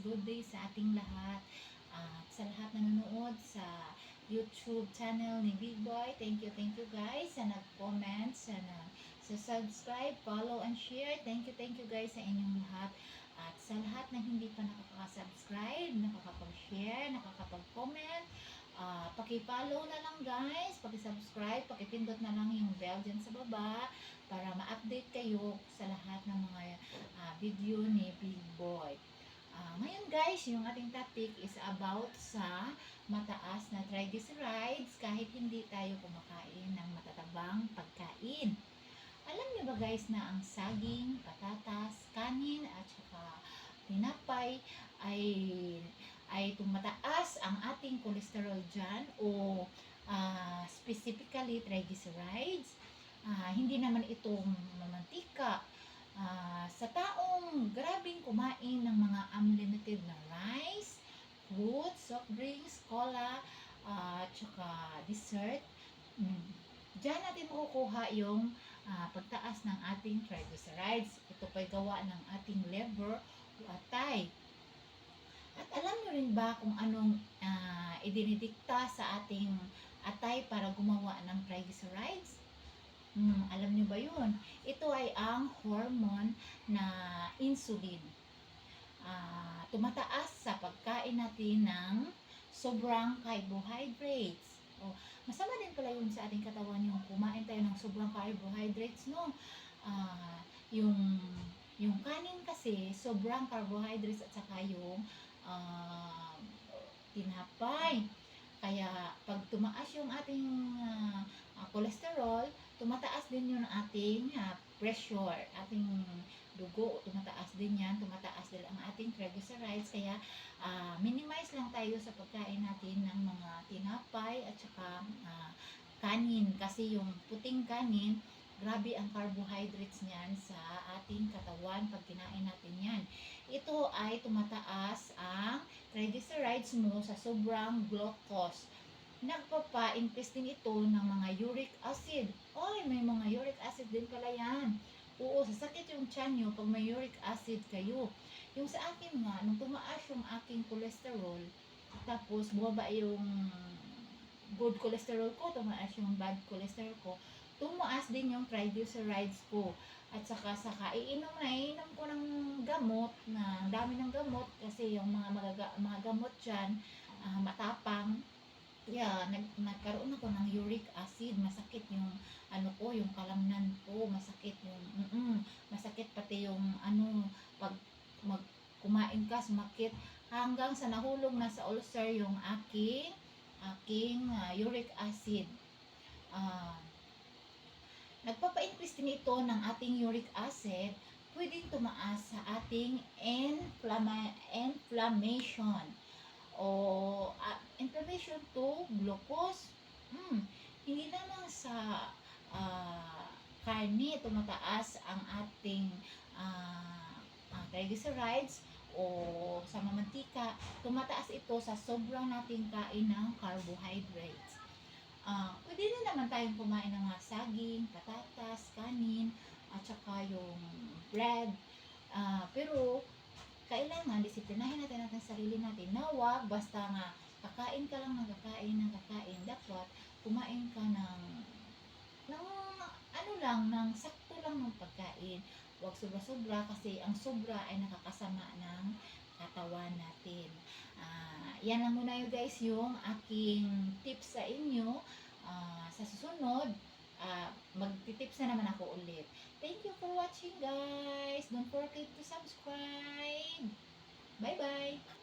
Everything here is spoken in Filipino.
good day sa ating lahat. At sa lahat na nanonood sa YouTube channel ni Big Boy, thank you, thank you guys sa nag-comment, sa, na, sa subscribe, follow, and share. Thank you, thank you guys sa inyong lahat. At sa lahat na hindi pa nakaka-subscribe, nakakapag-share, nakakapag-comment, ah paki-follow na lang guys, paki-subscribe, paki-pindot na lang yung bell dyan sa baba para ma-update kayo sa lahat ng mga ah, video ni Big Boy. Ngayon guys, yung ating topic is about sa mataas na triglycerides kahit hindi tayo kumakain ng matatabang pagkain. Alam niyo ba guys na ang saging, patatas, kanin at saka tinapay ay ay tumataas ang ating cholesterol dyan o ah, specifically triglycerides. Ah, hindi naman ito mamantika. Ah, sa taong grabing kumain ng mga unlimited na rice, fruits, soft drinks, cola, at saka dessert, mm, Diyan natin makukuha yung ah, pagtaas ng ating triglycerides. Ito pa'y gawa ng ating liver o atay. At alam nyo rin ba kung anong ah, idinidikta sa ating atay para gumawa ng triglycerides? Hmm, alam nyo ba yun? Ito ay ang hormone na insulin. Ah, tumataas sa pagkain natin ng sobrang carbohydrates. O, masama din pala yun sa ating katawan yung kumain tayo ng sobrang carbohydrates, no? Ah, yung yung kanin kasi sobrang carbohydrates at saka yung ah, tinapay. Kaya pag tumaas yung ating ah, ah, cholesterol, tumataas din yung ating ah, pressure, ating dugo, tumataas din yan, tumataas din ang ating triglycerides. Kaya ah, minimize lang tayo sa pagkain natin ng mga tinapay at saka ah, kanin. Kasi yung puting kanin, grabe ang carbohydrates niyan sa ating katawan pag kinain natin yan. Ito ay tumataas ang triglycerides mo sa sobrang glucose. Nagpapa-increase din ito ng mga uric acid. Oy, may mga uric acid din pala yan. Oo, sasakit yung tiyan nyo pag may uric acid kayo. Yung sa akin nga, nung tumaas yung aking cholesterol, tapos bumaba yung good cholesterol ko, tumaas yung bad cholesterol ko, tumaas din yung triglycerides ko. At saka saka iinom na iinom ko ng gamot na dami ng gamot kasi yung mga magaga, mga gamot diyan matapang. Yeah, nag, nagkaroon ako ng uric acid, masakit yung ano ko, yung kalamnan ko, masakit yung mm masakit pati yung ano pag mag kumain ka, sumakit. Hanggang sa nahulog na sa ulcer yung aking aking ah, uric acid. Ah, nagpapa-increase din ito ng ating uric acid, pwedeng tumaas sa ating inflama- inflammation o ah, inflammation to glucose. Hmm, hindi lamang sa ah, karne tumataas ang ating ah, ah, triglycerides o sa mamantika, tumataas ito sa sobrang nating kain ng carbohydrates. Ah, pwede na naman tayong kumain ng mga saging, patatas, kanin, at saka yung bread. Ah, pero, kailangan disiplinahin natin natin sarili natin na wag basta nga kakain ka lang ng kakain ng kakain. Dapat kumain ka ng ng ano lang, ng sakto lang ng pagkain. Huwag sobra-sobra kasi ang sobra ay nakakasama ng katawan natin. Ah, yan lang muna yun guys yung aking tips sa inyo. Ah, sa susunod, ah, magtitips na naman ako ulit. Thank you for watching guys. Don't forget to subscribe. 拜拜。